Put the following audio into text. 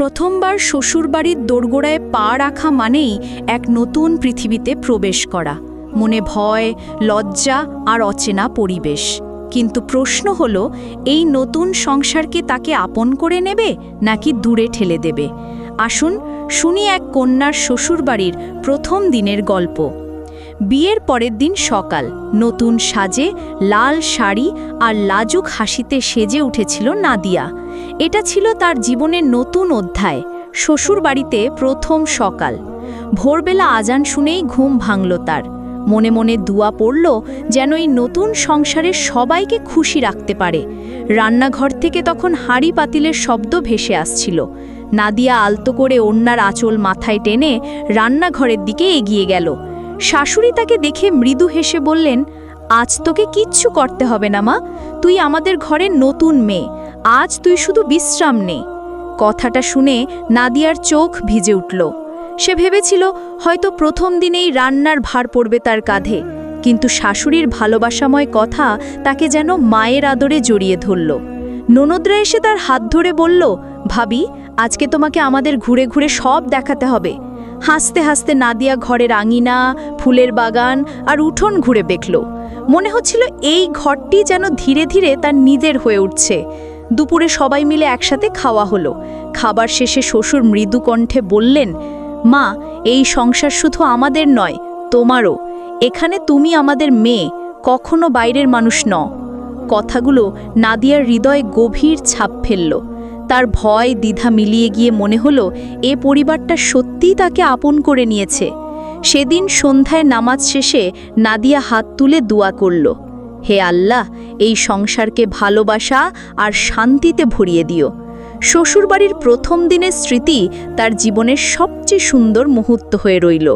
প্রথমবার শ্বশুরবাড়ির দোরগোড়ায় পা রাখা মানেই এক নতুন পৃথিবীতে প্রবেশ করা। মনে ভয়, লজ্জা আর অচেনা পরিবেশ। কিন্তু প্রশ্ন হল, এই নতুন সংসারকে তাকে আপন করে নেবে নাকি দূরে ঠেলে দেবে? আসুন শুনি এক কন্যার শ্বশুরবাড়ির প্রথম দিনের গল্প। বিয়ের পরের দিন সকাল। নতুন সাজে লাল শাড়ি আর লাজুক হাসিতে সেজে উঠেছিল নাদিয়া। এটা ছিল তার জীবনের নতুন অধ্যায়, শ্বশুরবাড়িতে প্রথম সকাল। ভোরবেলা আজান শুনেই ঘুম ভাঙল তার। মনে মনে দুয়া পড়ল যেন এই নতুন সংসারে সবাইকে খুশি রাখতে পারে। রান্নাঘর থেকে তখন হাঁড়ি পাতিলের শব্দ ভেসে আসছিল। নাদিয়া আলতো করে অন্যার আঁচল মাথায় টেনে রান্নাঘরের দিকে এগিয়ে গেল। শাশুড়ি তাকে দেখে মৃদু হেসে বললেন, আজ তোকে কিচ্ছু করতে হবে না মা, তুই আমাদের ঘরের নতুন মেয়ে, আজ তুই শুধু বিশ্রাম নে। কথাটা শুনে নাদিয়ার চোখ ভিজে উঠল। সে ভেবেছিল, হয়তো প্রথম দিনেই রান্নার ভার পড়বে তার কাঁধে। কিন্তু শাশুড়ির ভালোবাসাময় কথা তাকে যেন মায়ের আদরে জড়িয়ে ধরল। ননদরা এসে তার হাত ধরে বলল, ভাবি, আজকে তোমাকে আমাদের ঘুরে ঘুরে সব দেখাতে হবে। হাসতে হাসতে নাদিয়া ঘরের আঙিনা, ফুলের বাগান আর উঠোন ঘুরে দেখল। মনে হচ্ছিল এই ঘরটি যেন ধীরে ধীরে তার নিজের হয়ে উঠছে। দুপুরে সবাই মিলে একসাথে খাওয়া হলো। খাবার শেষে শ্বশুর মৃদু কণ্ঠে বললেন, মা, এই সংসার শুধু আমাদের নয়, তোমারও। এখানে তুমি আমাদের মেয়ে, কখনো বাইরের মানুষ ন কথাগুলো নাদিয়ার হৃদয়ে গভীর ছাপ ফেলল। তার ভয়, দ্বিধা মিলিয়ে গিয়ে মনে হলো, এ পরিবারটা সত্যিই তাকে আপন করে নিয়েছে। সেদিন সন্ধ্যায় নামাজ শেষে নাদিয়া হাত তুলে দোয়া করল, হে আল্লাহ, এই সংসারকে ভালোবাসা আর শান্তিতে ভরিয়ে দিও। শ্বশুরবাড়ির প্রথম দিনের স্মৃতি তার জীবনের সবচেয়ে সুন্দর মুহূর্ত হয়ে রইল।